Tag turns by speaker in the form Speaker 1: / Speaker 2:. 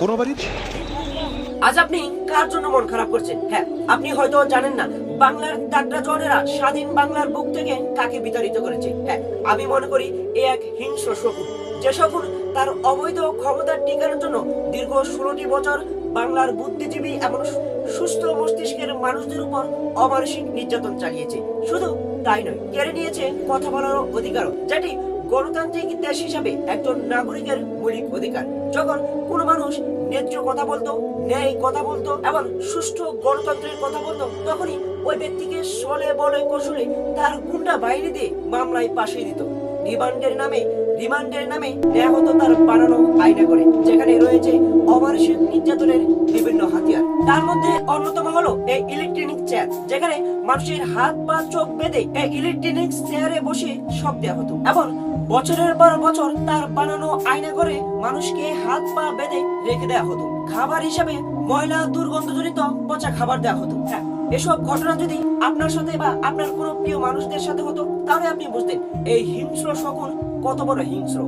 Speaker 1: কোনো বাড়ির?
Speaker 2: আজ আপনি কার জন্য মন খারাপ করছেন? হ্যাঁ আপনি হয়তো জানেন না, বাংলার দাগড়া জনেরা স্বাধীন বাংলার বুক থেকে কাকে বিতাড়িত করেছে? হ্যাঁ আমি মনে করি এ এক হিংস্র শকুন। যে শকুন তার অবৈধ ক্ষমতার টিকানোর জন্য দীর্ঘ ষোলোটি বছর বাংলার বুদ্ধিজীবী এবং সুস্থ মস্তিষ্কের মানুষদের উপর অমানসিক নির্যাতন চালিয়েছে। শুধু তাই নয়, কেড়ে নিয়েছে কথা বলার অধিকারও, যেটি গণতান্ত্রিক দেশ হিসাবে একজন নাগরিকের মৌলিক অধিকার। যখন কোনো মানুষ ন্যায্য কথা বলতো, ন্যায় কথা বলতো, এবং সুষ্ঠু গণতন্ত্রের কথা বলতো, তখনই ওই ব্যক্তিকে সলে, বলে কৌশলে তার গুন্ডা বাইরে দিয়ে মামলায় পাঠিয়ে দিত। রিমান্ডের নামে রিমান্ডের নামে ন্যায় হতো তার বানানো আইনা করে, যেখানে রয়েছে অমানসিক নির্যাতনের বিভিন্ন তার মধ্যে অন্যতম হলো এই ইলেকট্রনিক চেয়ার যেখানে মানুষের হাত পা চোখ বেঁধে এই ইলেকট্রনিক চেয়ারে বসে সব দেওয়া হতো। এবং বছরের পর বছর তার বানানো আয়না করে মানুষকে হাত পা বেঁধে রেখে দেওয়া হতো। খাবার হিসাবে ময়লা দুর্গন্ধজনিত পচা খাবার দেওয়া হতো। হ্যাঁ এসব ঘটনা যদি আপনার সাথে বা আপনার কোনো প্রিয় মানুষদের সাথে হতো, তাহলে আপনি বুঝতেন এই হিংস্র শকুন কত বড় হিংস্র।